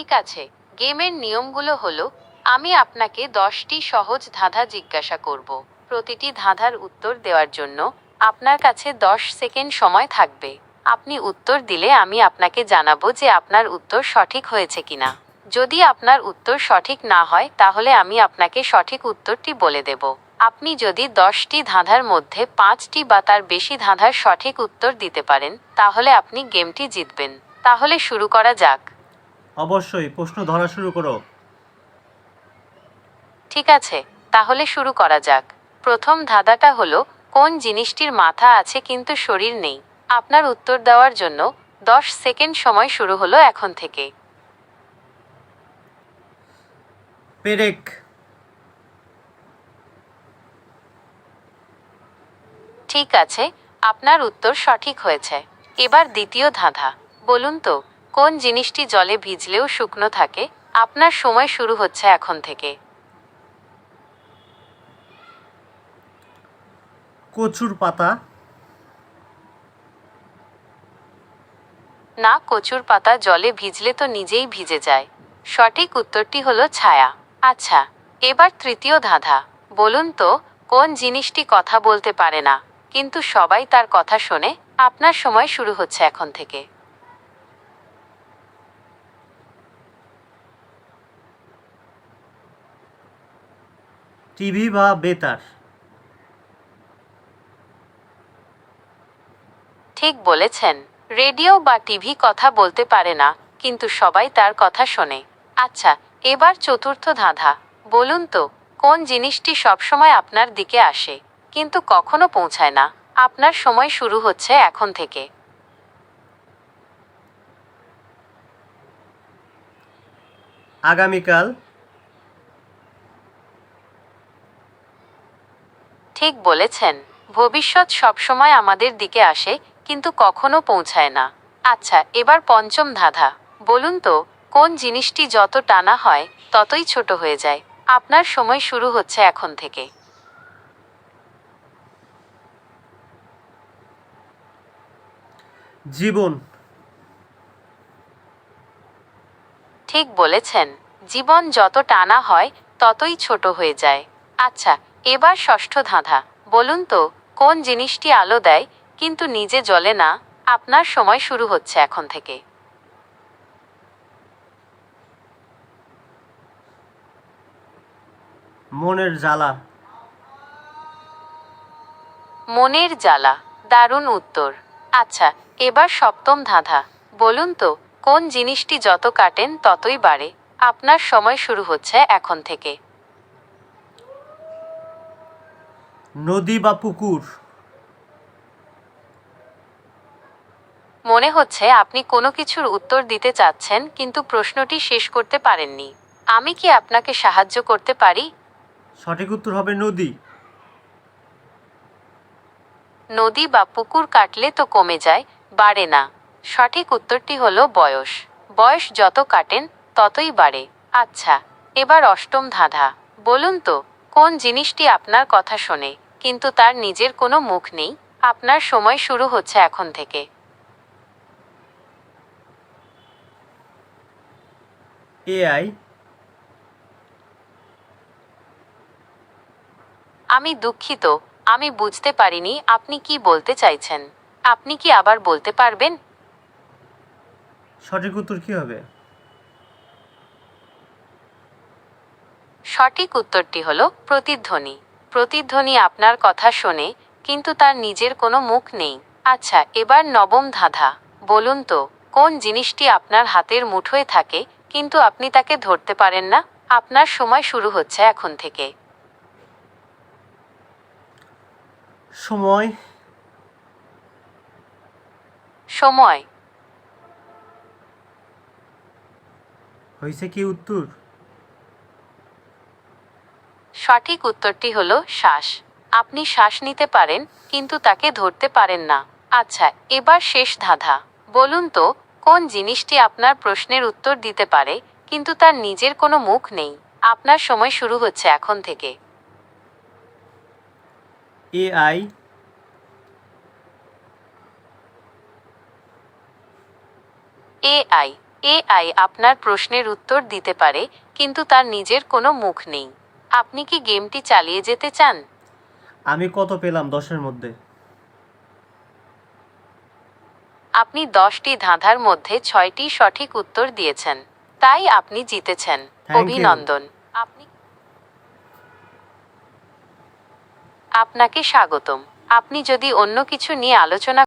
ঠিক আছে, গেমের নিয়মগুলো হলো, আমি আপনাকে দশটি সহজ ধাঁধা জিজ্ঞাসা করব। প্রতিটি ধাঁধার উত্তর দেওয়ার জন্য আপনার কাছে দশ সেকেন্ড সময় থাকবে। আপনি উত্তর দিলে আমি আপনাকে জানাব যে আপনার উত্তর সঠিক হয়েছে কিনা। যদি আপনার উত্তর সঠিক না হয়, তাহলে আমি আপনাকে সঠিক উত্তরটি বলে দেব। আপনি যদি দশটি ধাঁধার মধ্যে পাঁচটি বা তার বেশি ধাঁধার সঠিক উত্তর দিতে পারেন, তাহলে আপনি গেমটি জিতবেন। তাহলে শুরু করা যাক। অবশ্যই প্রশ্ন ধরা শুরু করো। ঠিক আছে তাহলে শুরু করা যাক। প্রথম ধাঁধাটা হলো কোন জিনিসটির মাথা আছে কিন্তু শরীর নেই? আপনার উত্তর দেওয়ার জন্য দশ সেকেন্ড সময় শুরু হলো এখন থেকে। পেরেক। ঠিক আছে আপনার উত্তর সঠিক হয়েছে। এবার দ্বিতীয় ধাঁধা বলুন তো। কোন জিনিসটি জলে ভিজলেও শুকনো থাকে? আপনার সময় শুরু হচ্ছে এখন থেকে। কচুর পাতা। না কচুর পাতা জলে ভিজলে তো নিজেই ভিজে যায়। সঠিক উত্তরটি হলো ছায়া। আচ্ছা এবার তৃতীয় ধাঁধা। বলুন তো কোন জিনিসটি কথা বলতে পারে না কিন্তু সবাই তার কথা শোনে। আপনার সময় শুরু হচ্ছে এখন থেকে। টিভি বা বেতার? ঠিক বলেছেন। রেডিও বা টিভি কথা বলতে পারে না কিন্তু সবাই তার কথা শোনে। আচ্ছা এবার চতুর্থ ধাঁধা। বলুন তো কোন জিনিসটি সবসময় আপনার দিকে আসে কিন্তু কখনো পৌঁছায় না? আপনার সময় শুরু হচ্ছে এখন থেকে। আগামীকাল ঠিক বলেছেন ভবিষ্যৎ সবসময় আমাদের দিকে আসে কিন্তু কখনো পৌঁছায় না। আচ্ছা এবার পঞ্চম ধাঁধা। বলুন তো কোন জিনিসটি যত টানা হয় ততই ছোট হয়ে যায়। আপনার সময় শুরু হচ্ছে এখন থেকে। জীবন। ঠিক বলেছেন জীবন যত টানা হয় ততই ছোট হয়ে যায়। আচ্ছা এবার ষষ্ঠ ধাঁধা। বলুন তো কোন জিনিসটি আলো দেয় কিন্তু নিজে জ্বলে না? আপনার সময় শুরু হচ্ছে এখন থেকে। মনের জ্বালা। মনের জ্বালা দারুণ উত্তর। আচ্ছা এবার সপ্তম ধাঁধা। বলুন তো কোন জিনিসটি যত কাটেন ততই বাড়ে। আপনার সময় শুরু হচ্ছে এখন থেকে। নদী বা পুকুর? মনে হচ্ছে আপনি কোনো কিছুর উত্তর দিতে চাচ্ছেন কিন্তু প্রশ্নটি শেষ করতে পারেননি। আমি কি আপনাকে সাহায্য করতে পারি? সঠিক উত্তর হবে নদী। নদী বা পুকুর কাটলে তো কমে যায় বাড়ে না। সঠিক উত্তরটি হলো বয়স। বয়স যত কাটেন ততই বাড়ে। আচ্ছা এবার অষ্টম ধাঁধা। বলুন তো কোন জিনিসটি আপনার কথা শোনে? কিন্তু তার নিজের কোনো মুখ নেই। আপনার সময় শুরু হচ্ছে এখন থেকে। এআই? আমি দুঃখিত আমি বুঝতে পারিনি আপনি কি বলতে চাইছেন। আপনি কি আবার বলতে পারবেন? সঠিক উত্তর কি হবে? সঠিক উত্তরটি হলো প্রতিধ্বনি। প্রতিধ্বনি আপনার কথা শোনে কিন্তু তার নিজের কোনো মুখ নেই। আচ্ছা এবার নবম ধাঁধা। বলুন তো কোন জিনিসটি আপনার হাতের মুঠোয় থাকে কিন্তু আপনি তাকে ধরতে পারেন না? আপনার সময় শুরু হচ্ছে এখন থেকে। সময়। সময়। হয়েছে কি উত্তর? সঠিক উত্তরটি হল শ্বাস। আপনি শ্বাস নিতে পারেন কিন্তু তাকে ধরতে পারেন না। আচ্ছা এবার শেষ ধাঁধা। বলুন তো কোন জিনিসটি আপনার প্রশ্নের উত্তর দিতে পারে কিন্তু তার নিজের কোনো মুখ নেই? আপনার সময় শুরু হচ্ছে এখন থেকে। AI AI. এআই আপনার প্রশ্নের উত্তর দিতে পারে কিন্তু তার নিজের কোনো মুখ নেই। আপনি কি গেমটি চালিয়ে যেতে চান? আমি কত পেলাম দশের মধ্যে? আপনি দশটি ধাঁধার মধ্যে ছয়টি সঠিক উত্তর দিয়েছেন। তাই আপনি জিতেছেন। You. অভিনন্দন। আপনি আপনাকে স্বাগতম। আপনি যদি অন্য কিছু নিয়ে আলোচনা